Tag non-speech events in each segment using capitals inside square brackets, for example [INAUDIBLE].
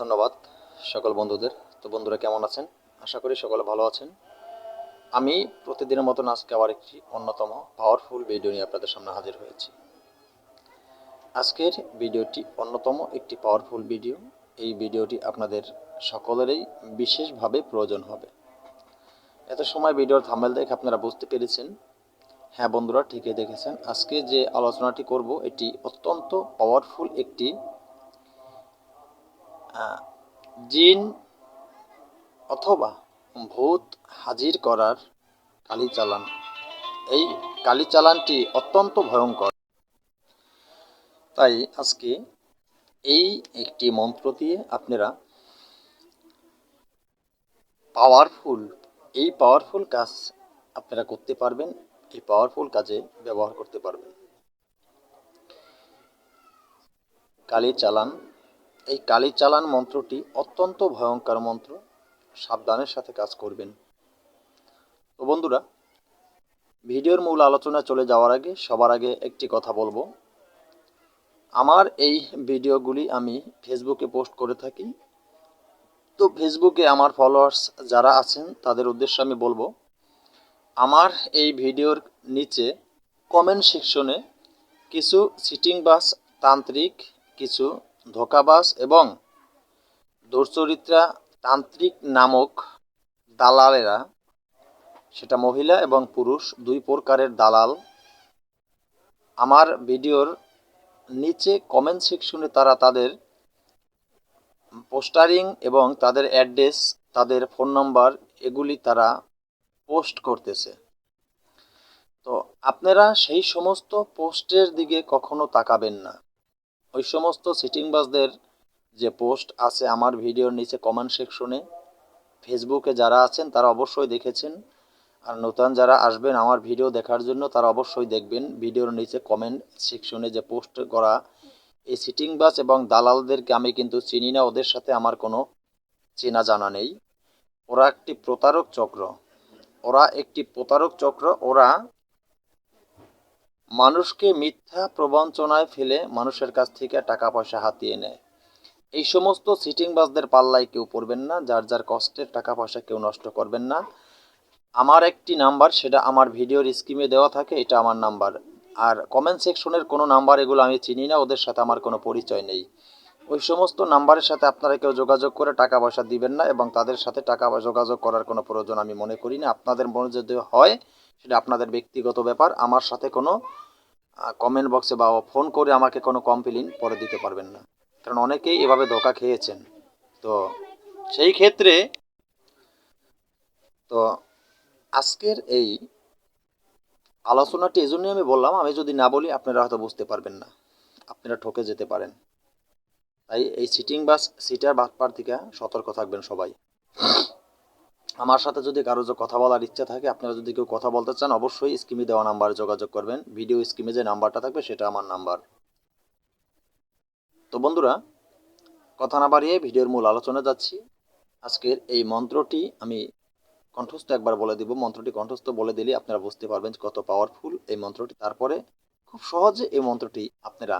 ধন্যবাদ সকল বন্ধুদের। তো বন্ধুরা কেমন আছেন? আশা করি সকলে ভালো আছেন। আমি প্রতিদিনের মতন আজকে আবার একটি অন্যতম পাওয়ারফুল ভিডিও নিয়ে আপনাদের সামনে হাজির হয়েছি। আজকের ভিডিওটি অন্যতম একটি পাওয়ারফুল ভিডিও এই ভিডিওটি আপনাদের সকলেরই বিশেষভাবে প্রয়োজন হবে। এত সময় ভিডিওর থামেল দেখে আপনারা বুঝতে পেরেছেন। হ্যাঁ বন্ধুরা, ঠিকই দেখেছেন। আজকে যে আলোচনাটি করব, এটি অত্যন্ত পাওয়ারফুল একটি জিন অথবা ভূত হাজির করার কালিচালান। এই কালিচালানটি অত্যন্ত ভয়ঙ্কর। তাই আজকে এই একটি মন্ত্র দিয়ে আপনারা পাওয়ারফুল এই পাওয়ারফুল কাজ আপনারা করতে পারবেন, এই পাওয়ারফুল কাজে ব্যবহার করতে পারবেন। কালি চালান এই কালি চালান মন্ত্রটি অত্যন্ত ভয়ঙ্কর মন্ত্র। সাবধানের সাথে কাজ করবেন। তো বন্ধুরা, ভিডিওর মূল আলোচনা চলে যাওয়ার আগে, সবার আগে একটি কথা বলব। আমার এই ভিডিওগুলি আমি ফেসবুকে পোস্ট করে থাকি। তো ফেসবুকে আমার ফলোয়ার্স যারা আছেন, তাদের উদ্দেশ্যে আমি বলব, আমার এই ভিডিওর নিচে কমেন্ট সেকশনে কিছু সিটিং বাস তান্ত্রিক, কিছু ধোকাবাস এবং দুশ্চরিত্রা তান্ত্রিক নামক দালালেরা, সেটা মহিলা এবং পুরুষ, দুই প্রকারের দালাল। আমার ভিডিওর নিচে কমেন্ট সেকশনে তারা তাদের পোস্টারিং এবং তাদের অ্যাড্রেস, তাদের ফোন নম্বর এগুলি তারা পোস্ট করতেছে। তো আপনারা সেই সমস্ত পোস্টের দিকে কখনো তাকাবেন না। ওই সমস্ত সিটিংবাজদের যে পোস্ট আছে আমার ভিডিওর নিচে কমেন্ট সেকশনে ফেসবুকে যারা আছেন তারা অবশ্যই দেখেছেন। আর নতুন যারা আসবেন আমার ভিডিও দেখার জন্য তারা অবশ্যই দেখবেন। ভিডিওর নিচে কমেন্ট সেকশনে যে পোস্ট করা, এই সিটিংবাজ এবং দালালদেরকে আমি কিন্তু চিনি না, ওদের সাথে আমার কোনো চেনা জানা নেই। ওরা একটি প্রতারক চক্র। ওরা একটি প্রতারক চক্র, ওরা মানুষকে মিথ্যা প্রবঞ্চনায় ফেলে মানুষের কাছ থেকে টাকা পয়সা হাতিয়ে নেয়। এই সমস্ত সিটিংবাজদের পাল্লায় কেউ পড়বেন না, যার যার কষ্টের টাকা পয়সা কেউ নষ্ট করবেন না। আমার একটি নাম্বার, সেটা আমার ভিডিওর স্কিমে দেওয়া থাকে, এটা আমার নাম্বার। আর কমেন্ট সেকশনের কোনো নাম্বার এগুলো আমি চিনি না, ওদের সাথে আমার কোনো পরিচয় নেই। ওই সমস্ত নাম্বারের সাথে আপনারা কেউ যোগাযোগ করে টাকা পয়সা দিবেন না, এবং তাদের সাথে টাকা যোগাযোগ করার কোনো প্রয়োজন আমি মনে করি না। আপনাদের মনে যদি হয় সেটা আপনাদের ব্যক্তিগত ব্যাপার। আমার সাথে কোনো কমেন্ট বক্সে বা ফোন করে আমাকে কোনো কমপ্লেন পরে দিতে পারবেন না। কারণ অনেকেই এভাবে ধোকা খেয়েছেন। তো সেই ক্ষেত্রে, তো আজকের এই আলোচনাটি এই জন্যই আমি বললাম, আমি যদি না বলি আপনারা হয়তো বুঝতে পারবেন না। আপনারা ঠকে যেতে পারেন। তাই এই সিটিং বাস সিটার বাটপার থেকে সতর্ক থাকবেন সবাই। আমার সাথে যদি কারও যে কথা বলার ইচ্ছা থাকে, আপনারা যদি কেউ কথা বলতে চান, অবশ্যই স্কিমে দেওয়া নাম্বারে যোগাযোগ করবেন। ভিডিও স্কিমে যে নাম্বারটা থাকবে, সেটা আমার নাম্বার। তো বন্ধুরা, কথা না বাড়িয়ে ভিডিওর মূল আলোচনা যাচ্ছি। আজকের এই মন্ত্রটি আমি কণ্ঠস্থ একবার বলে দিব। মন্ত্রটি কণ্ঠস্থ বলে দিলে আপনারা বুঝতে পারবেন কত পাওয়ারফুল এই মন্ত্রটি। তারপরে খুব সহজে এই মন্ত্রটি আপনারা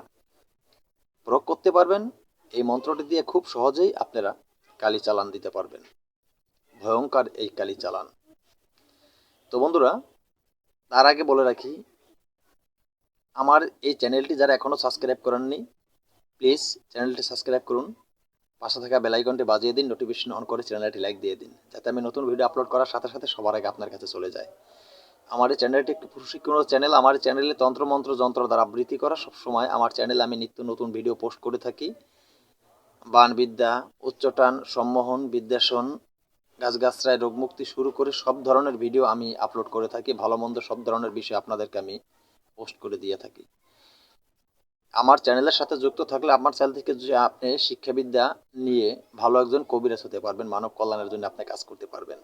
প্রয়োগ করতে পারবেন। এই মন্ত্রটি দিয়ে খুব সহজেই আপনারা কালি চালান দিতে পারবেন। ভয়ঙ্কর এই কালি চালান তো বন্ধুরা, তার আগে বলে রাখি, আমার এই চ্যানেলটি যারা এখনও সাবস্ক্রাইব করেননি, প্লিজ চ্যানেলটি সাবস্ক্রাইব করুন। পাশে থাকা বেলাইকনটি বাজিয়ে দিন, নোটিফিকেশন অন করে চ্যানেলটি লাইক দিয়ে দিন, যাতে আমি নতুন ভিডিও আপলোড করার সাথে সাথে সবার আগে আপনার কাছে চলে যায়। আমার এই চ্যানেলটি একটি প্রশিক্ষণ চ্যানেল, আমার চ্যানেলে তন্ত্রমন্ত্র যন্ত্র দ্বারা আবৃত্তি করা সবসময়। আমার চ্যানেলে আমি নিত্য নতুন ভিডিও পোস্ট করে থাকি। বানবিদ্যা উচ্চটান সম্মোহন বিদ্যাসন গাছগাছরায় রোগমুক্তি শুরু করে সব ধরনের ভিডিও আমি আপলোড করে থাকি। ভালো মন্দ সব ধরনের বিষয় আপনাদেরকে আমি পোস্ট করে দিয়ে থাকি। আমার চ্যানেলের সাথে যুক্ত থাকলে আমার চ্যানেল থেকে যে আপনি শিক্ষাবিদ্যা নিয়ে ভালো একজন কবিরাজ হতে পারবেন, মানব কল্যাণের জন্য আপনি কাজ করতে পারবেন।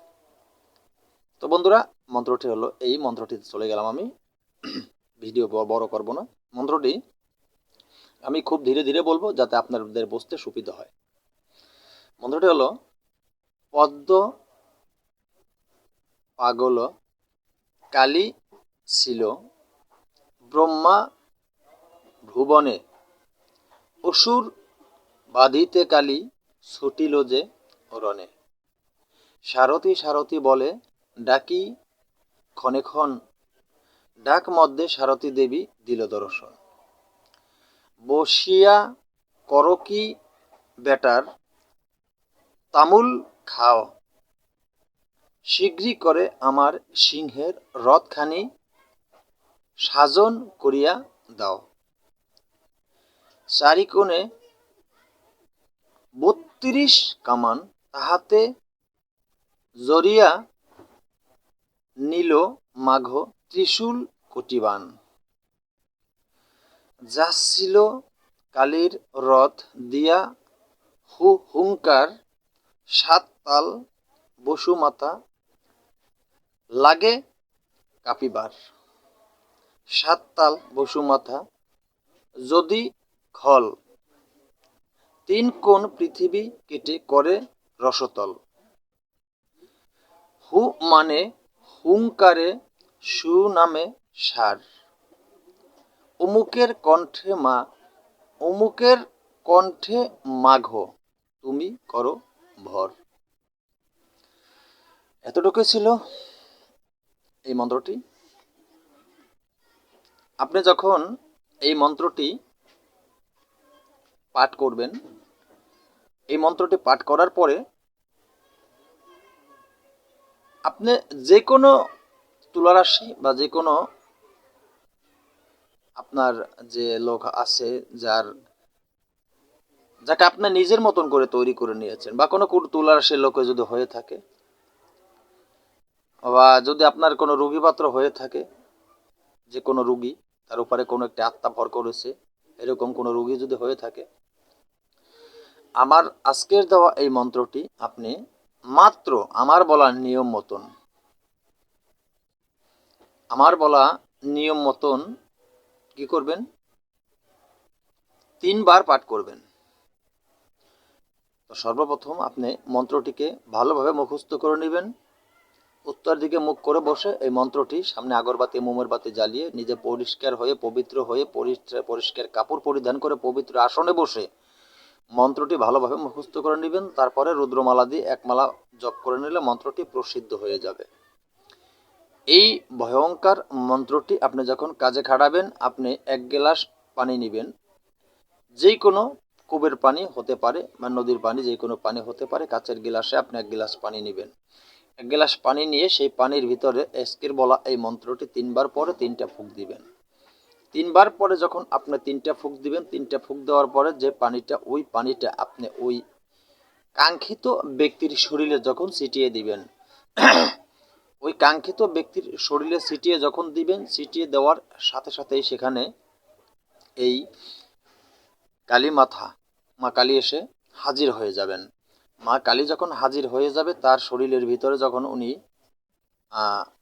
তো বন্ধুরা, মন্ত্রটি হলো এই মন্ত্রটিতে চলে গেলাম আমি। ভিডিও বড় করব না। মন্ত্রটি আমি খুব ধীরে ধীরে বলব যাতে আপনাদের বুঝতে সুবিধা হয়। মন্ত্রটি হলো পদ্ম, পাগল, কালী ছিল ব্রহ্মা, ভুবনে। অসুর বাধিতে কালী, ছুটিল যে রণে সারথি সারথি বলে, ডাকি ক্ষণে ক্ষণ। ডাক মধ্যে সারথি দেবী দিল দর্শন। বসিয়া কর কি, বেটার? তামুল খাও। শীঘ্রই করে আমার সিংহের রথখানি সাজন করিয়া দাও। চারিকোণে বত্রিশ কামান তাহাতে জরিয়া নীল মাঘ ত্রিশূল কটিবান। যাচ্ছিল কালীর রথ দিয়া হু হুঙ্কার সাত তাল বসুমাতা লাগে কাপিবার সাত তাল বসুমাথা যদি খল। তিন কোণ পৃথিবী কেটে করে রসতল। হু মানে হুঙ্কারে সু নামে সার। অমুকের কণ্ঠে মা, অমুকের কণ্ঠে মাঘ। তুমি করো ভর। এতটুকু ছিল এই মন্ত্রটি। আপনি যখন এই মন্ত্রটি পাঠ করবেন, এই মন্ত্রটি পাঠ করার পরে আপনি যে কোনো তুলারাশি বা যে কোনো আপনার যে লোক আছে যার, যাকে আপনি নিজের মতন করে তৈরি করে নিয়েছেন বা কোনো তুলারাশির লোকে যদি হয়ে থাকে বা যদি আপনার কোনো রুগীপাত্র হয়ে থাকে, যে কোনো রুগী, তার উপরে কোনো একটি আত্মা ভর করেছে, এরকম কোনো রুগী যদি হয়ে থাকে, আমার আজকের দেওয়া এই মন্ত্রটি আপনি মাত্র আমার বলা নিয়ম মতন, আমার বলা নিয়ম মতন কি করবেন? তিনবার পাঠ করবেন। সর্বপ্রথম আপনি মন্ত্রটিকে ভালোভাবে মুখস্থ করে নেবেন। উত্তর দিকে মুখ করে বসে এই মন্ত্রটি, সামনে আগরবাতি মোমের বাতি জ্বালিয়ে নিজে পরিষ্কার হয়ে, পবিত্র হয়ে, পরিষ্কার কাপড় পরিধান করে পবিত্র আসনে বসে মন্ত্রটি ভালোভাবে মুখস্থ করে নেবেন। তারপরে রুদ্রমালা দিয়ে একমালা জপ করে নিলে মন্ত্রটি প্রসিদ্ধ হয়ে যাবে। এই ভয়ঙ্কর মন্ত্রটি আপনি যখন কাজে খাটাবেন, আপনি এক গ্লাস পানি নেবেন। যেই কোনো কূপের পানি হতে পারে বা নদীর পানি যে কোনো পানি হতে পারে, কাচের গিলাসে আপনি এক গ্লাস পানি নেবেন। এক গ্লাস পানি নিয়ে সেই পানির ভিতরে এসকের বলা এই মন্ত্রটি তিনবার পরে তিনটা ফুক দিবেন। তিনবার পরে যখন আপনি তিনটা ফুক দিবেন, তিনটা ফুক দেওয়ার পরে যে পানিটা, ওই পানিটা আপনি ওই কাঙ্ক্ষিত ব্যক্তির শরীরে যখন ছিটিয়ে দিবেন, [CLEARS THROAT] ওই কাঙ্ক্ষিত ব্যক্তির শরীরে ছিটিয়ে যখন দিবেন, ছিটিয়ে দেওয়ার সাথে সাথেই সেখানে এই কালী মাথা মা কালী এসে হাজির হয়ে যাবেন। মা কালী যখন হাজির হয়ে যাবে, তার শরীরের ভিতরে যখন উনি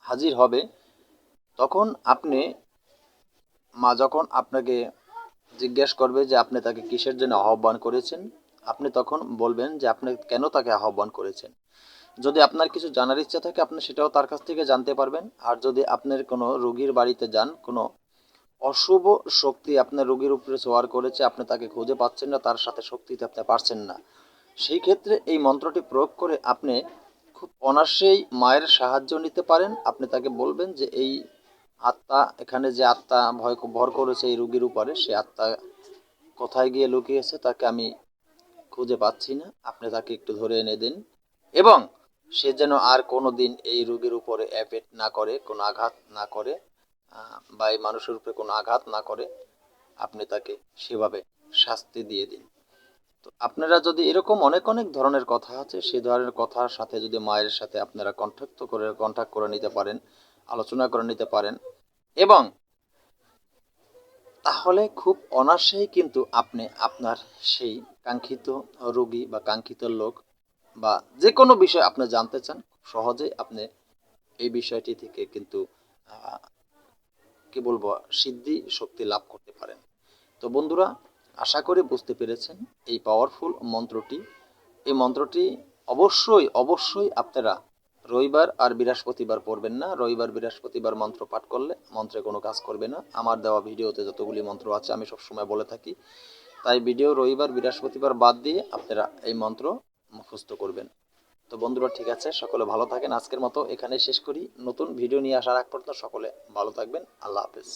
হাজির হবে, তখন আপনি, মা যখন আপনাকে জিজ্ঞেস করবে যে আপনি তাকে কিসের জন্য আহ্বান করেছেন, আপনি তখন বলবেন যে আপনি কেন তাকে আহ্বান করেছেন। যদি আপনার কিছু জানার ইচ্ছা থাকে, আপনি সেটাও তার কাছ থেকে জানতে পারবেন। আর যদি আপনার কোনো রোগীর বাড়িতে যান, কোনো অশুভ শক্তি আপনার রোগীর উপরে সোয়ার করেছে, আপনি তাকে খুঁজে পাচ্ছেন না, তার সাথে শক্তিতে আপনি পারছেন না। সেই ক্ষেত্রে এই মন্ত্রটি প্রয়োগ করে আপনি খুব অনার্সেই মায়ের সাহায্য নিতে পারেন। আপনি তাকে বলবেন যে, এই আত্মা, এখানে যে আত্মা ভয় ভর করেছে এই রুগীর উপরে, সে আত্মা কোথায় গিয়ে লুকিয়েছে তাকে আমি খুঁজে পাচ্ছি না। আপনি তাকে একটু ধরে এনে দিন। এবং সে যেন আর কোনো দিন এই রোগীর উপরে অ্যাপেট না করে, কোনো আঘাত না করে বা এই মানুষের উপরে কোনো আঘাত না করে, আপনি তাকে সেভাবে শাস্তি দিয়ে দিন। তো আপনারা যদি এরকম অনেক অনেক ধরনের কথা আছে, সেই ধরনের কথার সাথে যদি মায়ের সাথে আপনারা কন্ট্যাক্ট করে কন্ট্যাক্ট করে নিতে পারেন, আলোচনা করে নিতে পারেন। এবং তাহলে খুব অনার্সেই কিন্তু আপনি আপনার সেই কাঙ্ক্ষিত রোগী বা কাঙ্ক্ষিত লোক বা যে কোনো বিষয় আপনি জানতে চান সহজেই আপনি এই বিষয়টি থেকে কিন্তু কি বলব, সিদ্ধি, শক্তি লাভ করতে পারেন। তো বন্ধুরা আশা করি বুঝতে পেরেছেন এই পাওয়ারফুল মন্ত্রটি। এই মন্ত্রটি অবশ্যই অবশ্যই আপনারা রবিবার আর বৃহস্পতিবার পড়বেন না। রবিবার, বৃহস্পতিবার মন্ত্র পাঠ করলে মন্ত্রে কোনো কাজ করবে না। আমার দেওয়া ভিডিওতে যতগুলি মন্ত্র আছে আমি সবসময় বলে থাকি। তাই ভিডিও রবিবার, বৃহস্পতিবার বাদ দিয়ে আপনারা এই মন্ত্র মুখস্থ করবেন। তো বন্ধুরা, ঠিক আছে? সকলে ভালো থাকেন। আজকের মতো এখানে শেষ করি। নতুন ভিডিও নিয়ে আসার আগ পর্যন্ত সকলে ভালো থাকবেন। আল্লাহ হাফেজ।